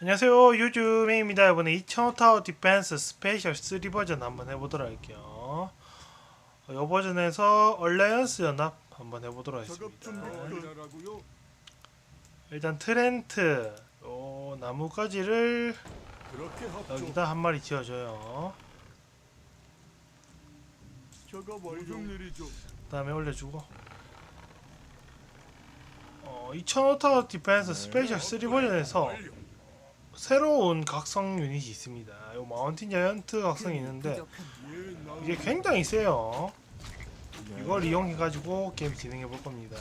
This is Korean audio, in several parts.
안녕하세요. 유즈메입니다. 이번에 2000타워 디펜스 스페셜 3 버전 한번 해보도록 할게요. 어, 이 버전에서 얼라이언스 연합 한번 해보도록 하겠습니다? 일단 트렌트 요 합조. 여기다 한 마리 지어줘요? 그 다음에 올려주고. 어, 2000타워 디펜스 스페셜 3 버전에서 새로운 각성 유닛이 있습니다 요 마운틴 자이언트 각성이 있는데 이게 굉장히 세요 이걸 이용해 가지고 게임 진행해 볼 겁니다.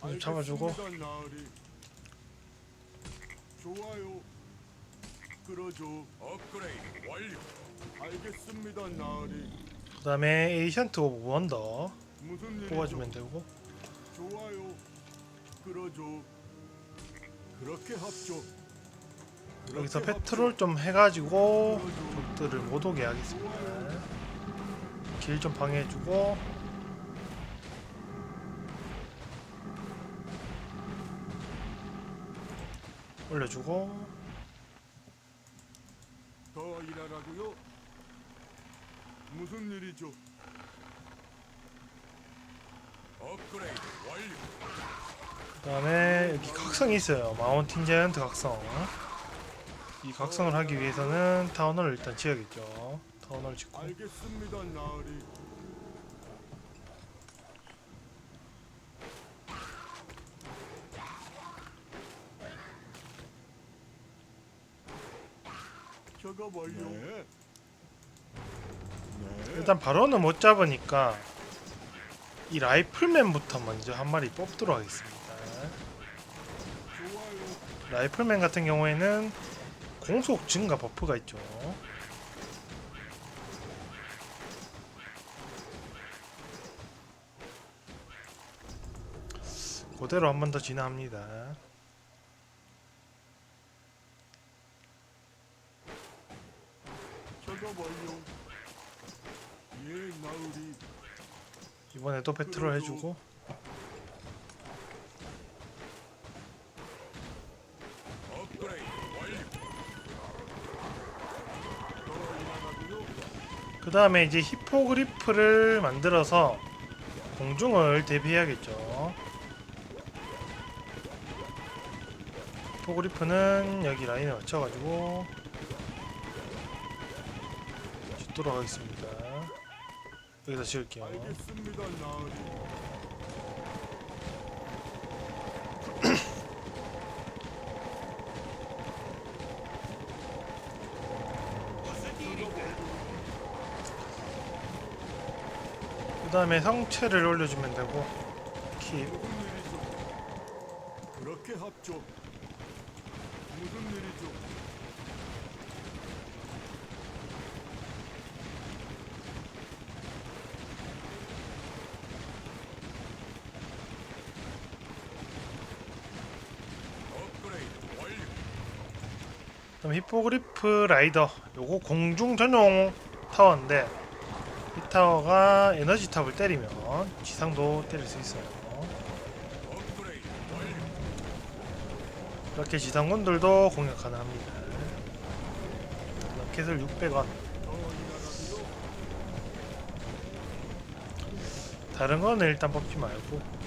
좀 잡아주고. 좋아요. 그러죠. 업그레이드 완료. 알겠습니다, 나으리. 그 다음에 에이션트 오브 원더 무슨 일이죠? 뽑아주면 되고 좋아요. 그러죠. 그렇게 합조. 여기서 그렇게 페트롤 좀 해가지고. 적들을 못 오게 하겠습니다. 길 좀 방해해주고 올려주고 더 일하라고요? 무슨 일이죠? 업그레이드 완료. 그다음에 여기 각성이 있어요. 마운틴 자이언트 각성. 이 각성을 하기 위해서는 타워널을 일단 지어야겠죠. 타워널 짓고 알겠습니다, 나으리. 작업 완료. 네. 네. 일단 바로는 못 잡으니까 이 라이플맨부터 먼저 한 마리 뽑도록 하겠습니다. 라이플맨 같은 경우에는 공속 증가 버프가 있죠. 그대로 한 번 더 진화합니다. 작업 완료. 예, 나으리. 이번에도 배틀을 해주고. 더 일하라고요? 그 다음에 이제 히포그리프를 만들어서 공중을 대비해야겠죠. 히포그리프는 여기 라인에 맞춰가지고 짓도록 하겠습니다. 여기다 지을게요. 알겠습니다, 나으리. 그 다음에 성체를 올려주면 되고 킵 무슨 일이죠? 그렇게 합조. 무슨 일이죠? 업그레이드 완료. 그다음 히포그리프 라이더 요거 공중 전용 타워인데 이 타워가 에너지 탑을 때리면 지상도 때릴 수 있어요. 이렇게 지상군들도 공격 가능합니다. 켓을 600원. 더 일하라고요? 다른 거는 일단 뽑지 말고 네.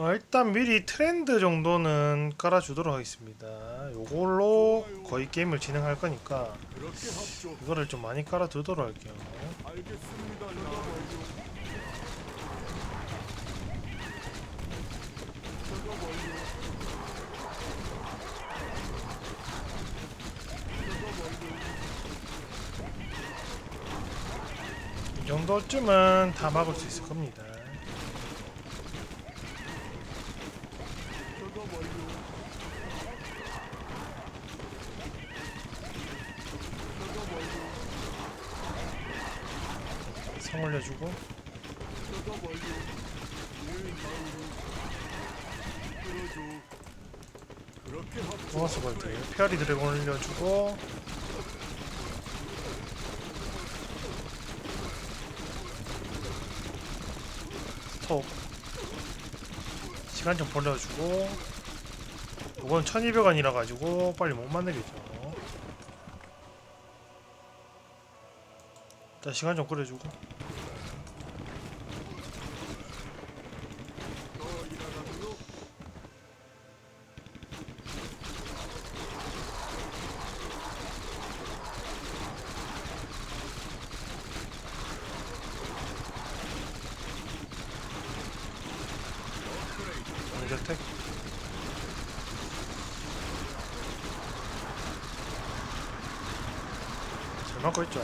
어, 일단 미리 트렌드 정도는 깔아주도록 하겠습니다. 요걸로 거의 게임을 진행할 거니까. 이거를 좀 많이 깔아두도록 할게요. 이 정도쯤은 다 막을 수 있을 겁니다. 작업 완료. 성 올려주고. 보너스 볼트 페어리 드래곤 올려주고. 스톱 시간 좀 벌려주고. 이건 1200원이라 가지고 빨리 못 만들겠죠. 일단 시간 좀 끌어주고 공격택 잘 맞고 있죠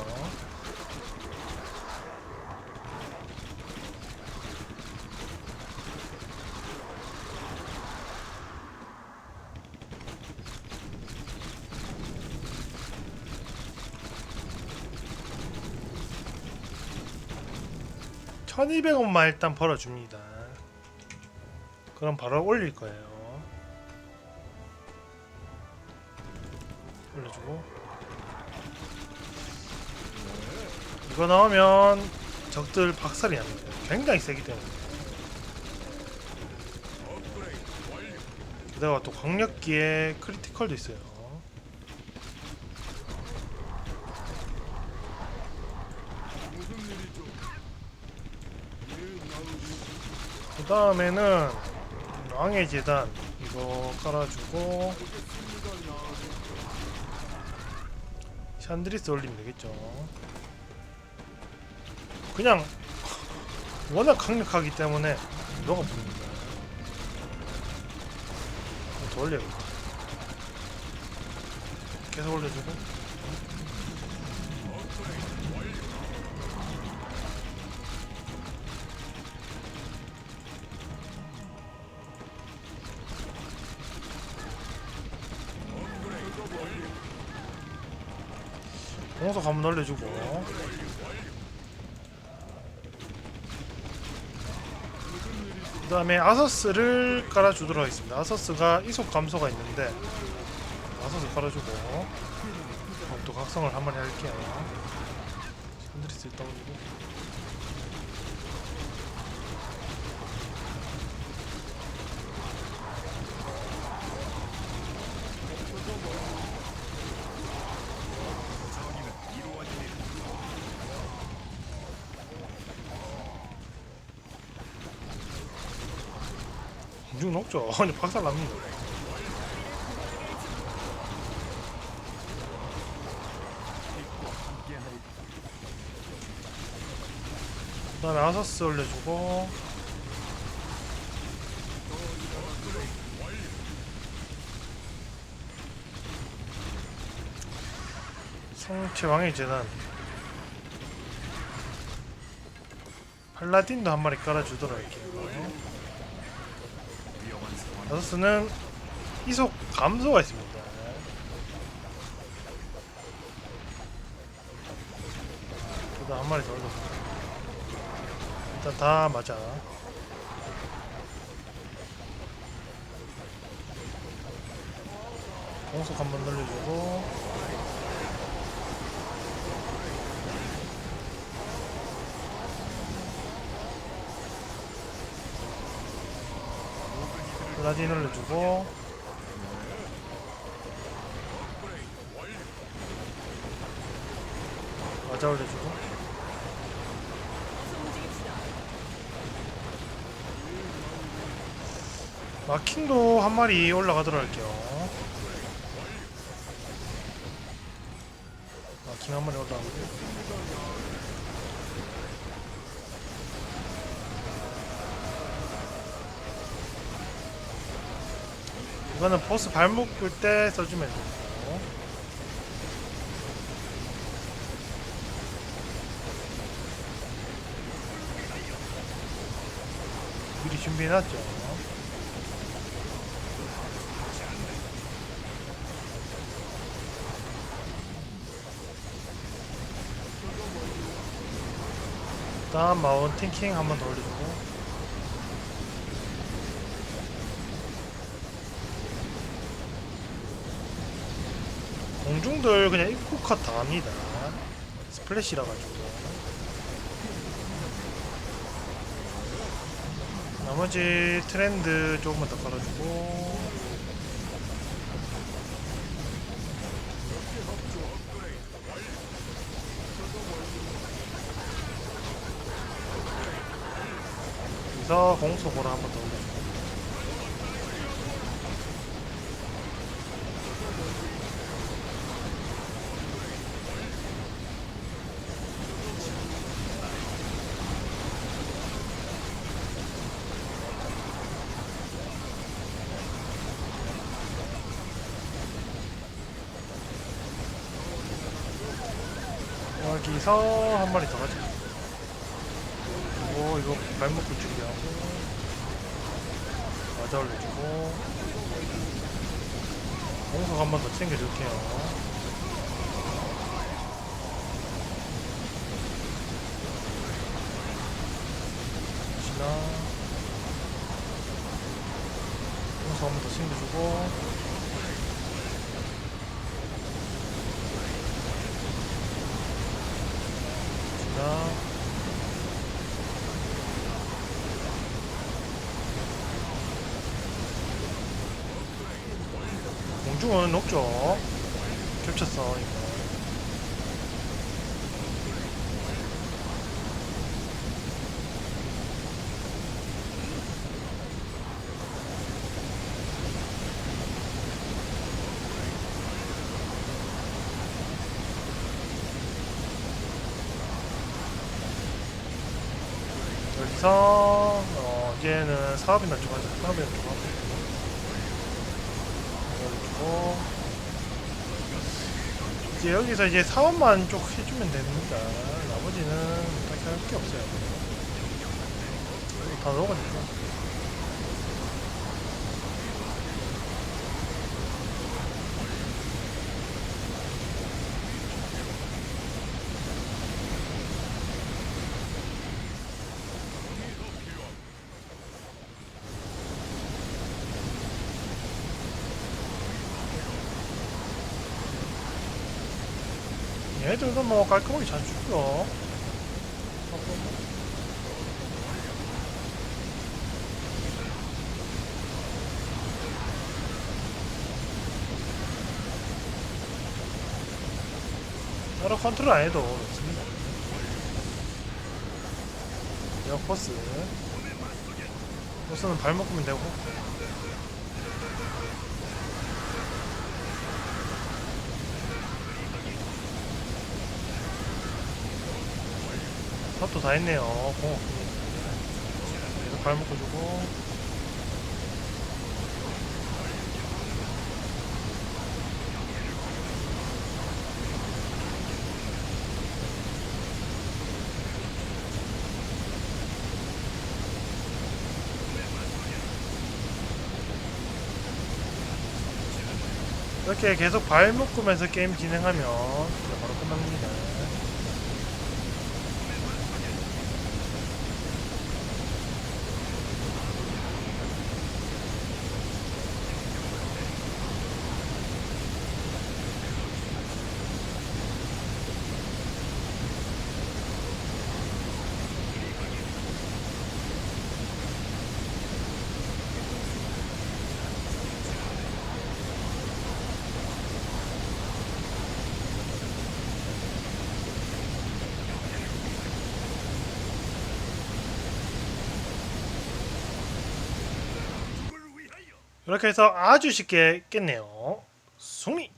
1200원만 일단 벌어줍니다. 그럼 바로 올릴 거예요. 올려주고 이거 나오면 적들 박살이 납니다. 굉장히 세기 때문에. 게다가 또 광역기에 크리티컬도 있어요. 그 다음에는 왕의 재단 이거 깔아주고. 샨드리스 올리면 되겠죠. 그냥 워낙 강력하기 때문에 너가. 더 올려야겠다. 계속 올려주고. 공속 한번 올려주고. 그 다음에 아서스를 깔아주도록 하겠습니다. 아서스가 이속 감소가 있는데 아서스 깔아주고 그럼 또 각성을 한 마리 할게요. 산드리스 일단 올리고 공중 높죠. 아니 박살 납니다. 그 다음에 아서스 올려주고 성체 왕의 재단 팔라딘도 한 마리 깔아주도록 할게 요 아서스는 이속 감소가 있습니다. 그다음 한 마리 더 올려서 일단 다 맞아. 공속 한번 늘려주고 라딘 올려주고. 맞아 올려주고. 마킹도 한 마리 올라가도록 할게요. 마킹 한 마리 올라가고 이거는 보스 발목 끌때 써주면 되고 미리 준비해놨죠. 일단 마운틴 킹한번 더 올려주고 공중들 그냥 입구 컷 당합니다. 스플래시라 가지고. 나머지 트렌드 조금만 더 깔아주고. 여기서 공속으로 한번 더 올려 여기서 한 마리 더 가자. 그리고 이거 발목을 준비하고 맞아 올려주고 공속 한번 더 챙겨줄게요. 신나 공속 한번 더 챙겨주고 신나 공중은 높죠. 겹쳤어 이거. 여기서 어, 이제는 사업이나 좀 하자. 사업이나 좀 하고. 그리고 이제 여기서 이제 사업만 쭉 해주면 됩니다. 나머지는 딱히 할 게 없어요. 다 녹으니까. 얘들도 뭐 깔끔하게 잘 죽여. 따로 컨트롤 안 해도 좋습니다. 여 포스. 포스는 발 묶으면 되고. 삽도 다 했네요. 고. 계속 발 묶어 주고. 이렇게 계속 발 묶으면서 게임 진행하면 바로 끝납니다. 이렇게 해서 아주 쉽게 깼네요. 승리!